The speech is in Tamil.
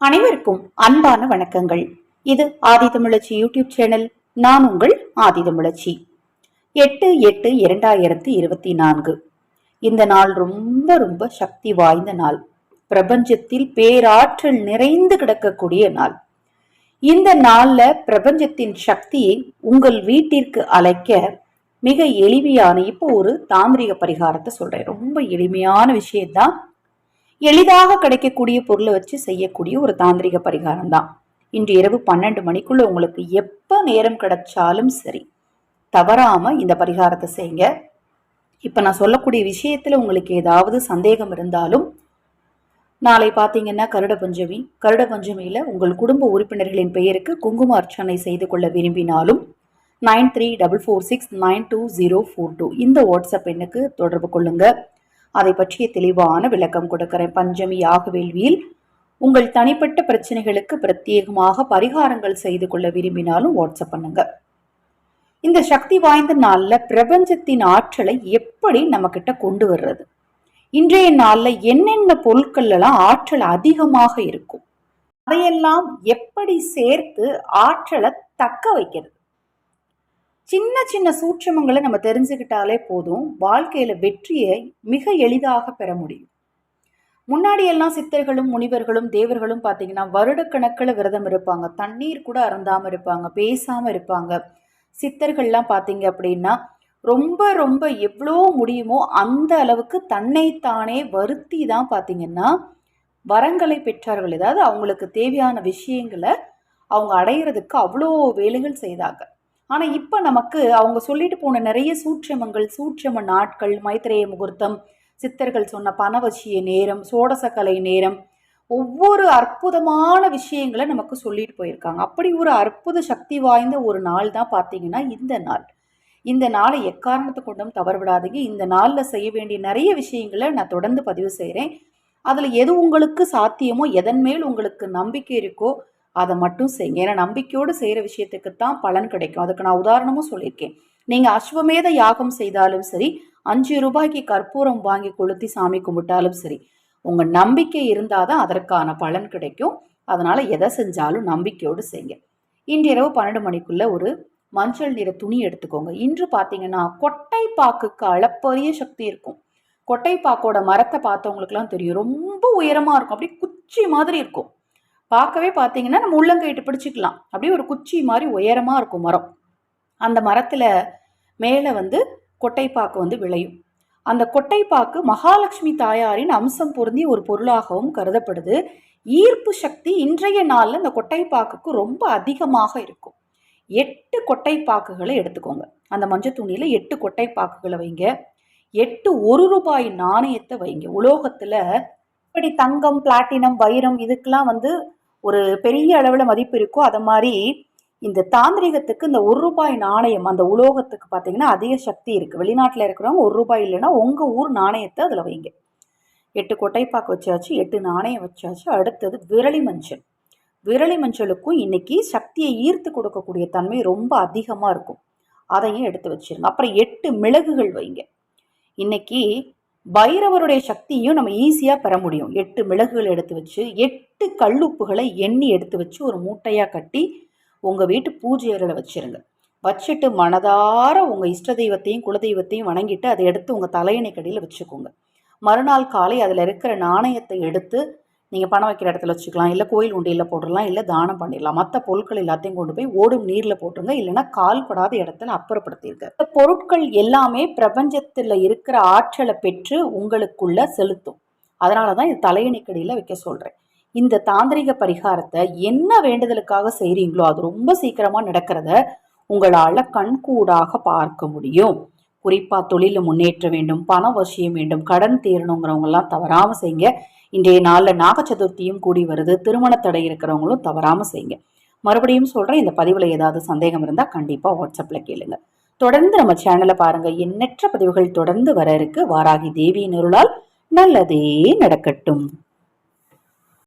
அனைவருக்கும் அன்பான வணக்கங்கள். இது ஆதி தமிழச்சி யூடியூப் சேனல். நான் உங்கள் ஆதி தமிழச்சி. எட்டு எட்டு இரண்டாயிரத்தி இருபத்தி நான்கு. இந்த நாள் ரொம்ப ரொம்ப சக்தி வாய்ந்த நாள். பிரபஞ்சத்தில் பேராற்றல் நிறைந்து கிடக்கக்கூடிய நாள். இந்த நாள்ல பிரபஞ்சத்தின் சக்தியை உங்கள் வீட்டிற்கு அழைக்க மிக எளிமையான இப்போ ஒரு தாந்திரிக பரிகாரத்தை சொல்றேன். ரொம்ப எளிமையான விஷயம்தான். எளிதாக கிடைக்கக்கூடிய பொருளை வச்சு செய்யக்கூடிய ஒரு தாந்திரிக பரிகாரம் தான் இன்று இரவு பன்னெண்டு மணிக்குள்ள உங்களுக்கு எப்போ நேரம் கிடைச்சாலும் சரி தவறாம இந்த பரிகாரத்தை செய்யுங்க. இப்ப நான் சொல்லக்கூடிய விஷயத்துல உங்களுக்கு ஏதாவது சந்தேகம் இருந்தாலும் நாளை பார்த்தீங்கன்னா கருட பஞ்சமி. கருட பஞ்சமியில் உங்கள் குடும்ப உறுப்பினர்களின் பெயருக்கு குங்கும அர்ச்சனை செய்து கொள்ள விரும்பினாலும் nine three double four six nine two zero four two இந்த வாட்ஸ்அப் எண்ணுக்கு தொடர்பு கொள்ளுங்கள் அதை பற்றிய தெளிவான விளக்கம் கொடுக்கிறேன். பஞ்சமி யாக வேள்வியில் உங்கள் தனிப்பட்ட பிரச்சனைகளுக்கு பிரத்யேகமாக பரிகாரங்கள் செய்து கொள்ள விரும்பினாலும் வாட்ஸ்அப் பண்ணுங்க. இந்த சக்தி வாய்ந்த நாளில் பிரபஞ்சத்தின் ஆற்றலை எப்படி நம்ம கிட்ட கொண்டு வர்றது? இன்றைய நாளில் என்னென்ன பொருட்கள் எல்லாம் ஆற்றல் அதிகமாக இருக்கும்? அதையெல்லாம் எப்படி சேர்த்து ஆற்றலை தக்க வைக்கிறது? சின்ன சின்ன சூட்சமங்களை நம்ம தெரிஞ்சுக்கிட்டாலே போதும் வாழ்க்கையில் வெற்றியை மிக எளிதாக பெற முடியும். முன்னாடி எல்லாம் சித்தர்களும் முனிவர்களும் தேவர்களும் பார்த்தீங்கன்னா வருடக்கணக்கில் விரதம் இருப்பாங்க. தண்ணீர் கூட அருந்தாமல் இருப்பாங்க பேசாமல் இருப்பாங்க. சித்தர்கள்லாம் பார்த்தீங்க அப்படின்னா ரொம்ப ரொம்ப எவ்வளோ முடியுமோ அந்த அளவுக்கு தன்னைத்தானே வருத்தி தான் பார்த்தீங்கன்னா வரங்களை பெற்றார்கள் ஏதாவது அவங்களுக்கு தேவையான விஷயங்களை அவங்க அடையிறதுக்கு அவ்வளோ வேலைகள் செய்தாங்க. ஆனால் இப்போ நமக்கு அவங்க சொல்லிட்டு போன நிறைய சூட்சமங்கள் சூட்சம நாட்கள் மைத்திரேய முகூர்த்தம் சித்தர்கள் சொன்ன பணவசிய நேரம் சோடசக்கலை நேரம் ஒவ்வொரு அற்புதமான விஷயங்களை நமக்கு சொல்லிட்டு போயிருக்காங்க. அப்படி ஒரு அற்புத சக்தி வாய்ந்த ஒரு நாள் தான் பார்த்தீங்கன்னா இந்த நாள். இந்த நாளை எக்காரணத்தை கொண்டும் தவறு விடாதீங்க இந்த நாளில் செய்ய வேண்டிய நிறைய விஷயங்களை நான் தொடர்ந்து பதிவு செய்கிறேன் அதில் எது உங்களுக்கு சாத்தியமோ எதன் மேல் உங்களுக்கு நம்பிக்கை இருக்கோ அதை மட்டும் செய்யுங்க. ஏன்னா நம்பிக்கையோடு செய்கிற விஷயத்துக்கு தான் பலன் கிடைக்கும். அதுக்கு நான் உதாரணமும் சொல்லியிருக்கேன். நீங்கள் அஸ்வமேத யாகம் செய்தாலும் சரி அஞ்சு ரூபாய்க்கு கற்பூரம் வாங்கி கொளுத்தி சாமி கும்பிட்டாலும் சரி உங்கள் நம்பிக்கை இருந்தால் தான் அதற்கான பலன் கிடைக்கும். அதனால் எதை செஞ்சாலும் நம்பிக்கையோடு செய்யுங்க. இன்றிரவு பன்னெண்டு மணிக்குள்ளே ஒரு மஞ்சள் நிற துணி எடுத்துக்கோங்க. இன்று பார்த்தீங்கன்னா கொட்டைப்பாக்குக்கு அளப்பரிய சக்தி இருக்கும். கொட்டைப்பாக்கோட மரத்தை பார்த்தவங்களுக்குலாம் தெரியும். ரொம்ப உயரமாக இருக்கும். அப்படியே குச்சி மாதிரி இருக்கும். பார்க்கவே பார்த்தீங்கன்னா நம்ம உள்ளங்கையிட்டு பிடிச்சிக்கலாம். அப்படியே ஒரு குச்சி மாதிரி உயரமாக இருக்கும் மரம். அந்த மரத்தில் மேலே வந்து கொட்டைப்பாக்கு வந்து விளையும். அந்த கொட்டைப்பாக்கு மகாலட்சுமி தாயாரின் அம்சம் பொருந்திய ஒரு பொருளாகவும் கருதப்படுது. ஈர்ப்பு சக்தி இன்றைய நாளில் இந்த கொட்டைப்பாக்குக்கு ரொம்ப அதிகமாக இருக்கும். எட்டு கொட்டைப்பாக்குகளை எடுத்துக்கோங்க. அந்த மஞ்சள் துணியில் எட்டு கொட்டைப்பாக்குகளை வைங்க. எட்டு ஒரு ரூபாய் நாணயத்தை வைங்க. உலோகத்தில் இப்படி தங்கம் பிளாட்டினம் வைரம் இதுக்கெல்லாம் வந்து ஒரு பெரிய அளவில் மதிப்பு இருக்கோ அதை மாதிரி இந்த தாந்திரிகத்துக்கு இந்த ஒரு ரூபாய் நாணயம் அந்த உலோகத்துக்கு பார்த்தீங்கன்னா அதிக சக்தி இருக்குது வெளிநாட்டில் இருக்கிறவங்க ஒரு ரூபாய் இல்லைன்னா உங்கள் ஊர் நாணயத்தை அதில் வைங்க. எட்டு கொட்டைப்பாக்கு வச்சாச்சு எட்டு நாணயம் வச்சாச்சு. அடுத்தது விரலி மஞ்சள். விரலி மஞ்சளுக்கும் இன்னைக்கு சக்தியை ஈர்த்து கொடுக்கக்கூடிய தன்மை ரொம்ப அதிகமாக இருக்கும். அதையும் எடுத்து வச்சிருங்க. அப்புறம் எட்டு மிளகுகள் வைங்க. இன்னைக்கு பைரவருடைய சக்தியும் நம்ம ஈஸியாக பெற முடியும். எட்டு மிளகுகள் எடுத்து வச்சு எட்டு கல்லுப்புகளை எண்ணி எடுத்து வச்சு ஒரு மூட்டையாக கட்டி உங்கள் வீட்டு பூஜை அறையில் வச்சுருங்க. வச்சுட்டு மனதார உங்கள் இஷ்ட தெய்வத்தையும் குலதெய்வத்தையும் வணங்கிட்டு அதை எடுத்து உங்கள் தலையணை கடியில் வச்சுக்கோங்க. மறுநாள் காலை அதில் இருக்கிற நாணயத்தை எடுத்து நீங்கள் பணம் வைக்கிற இடத்துல வச்சுக்கலாம் இல்லை கோயில் உண்டியில் போட்டுடலாம் இல்லை தானம் பண்ணிடலாம். மற்ற பொருட்கள் எல்லாத்தையும் கொண்டு போய் ஓடும் நீரில் போட்டுருங்க இல்லைன்னா கால்படாத இடத்துல அப்புறப்படுத்திருக்க இந்த பொருட்கள் எல்லாமே பிரபஞ்சத்தில் இருக்கிற ஆற்றலை பெற்று உங்களுக்குள்ள செலுத்தும். அதனால தான் இது தலையணிக்கடியில் வைக்க சொல்கிறேன் இந்த தாந்திரிக பரிகாரத்தை என்ன வேண்டுதலுக்காக செய்கிறீங்களோ அது ரொம்ப சீக்கிரமாக நடக்கிறத உங்களால் கண்கூடாக பார்க்க முடியும். குறிப்பாக தொழிலில் முன்னேற்ற வேண்டும் பண வசியம் வேண்டும் கடன் தீரணுங்கிறவங்கெல்லாம் தவறாமல் செய்யுங்க. இன்றைய நாளில் நாக சதுர்த்தியும் கூடி வருது திருமண தடை இருக்கிறவங்களும் தவறாமல் செய்யுங்க. மறுபடியும் சொல்கிறேன் இந்த பதிவில் ஏதாவது சந்தேகம் இருந்தால் கண்டிப்பாக வாட்ஸ்அப்பில் கேளுங்க. தொடர்ந்து நம்ம சேனலை பாருங்கள் எண்ணற்ற பதிவுகள் தொடர்ந்து வர இருக்கு. வாராகி தேவியின் அருளால் நல்லதே நடக்கட்டும்.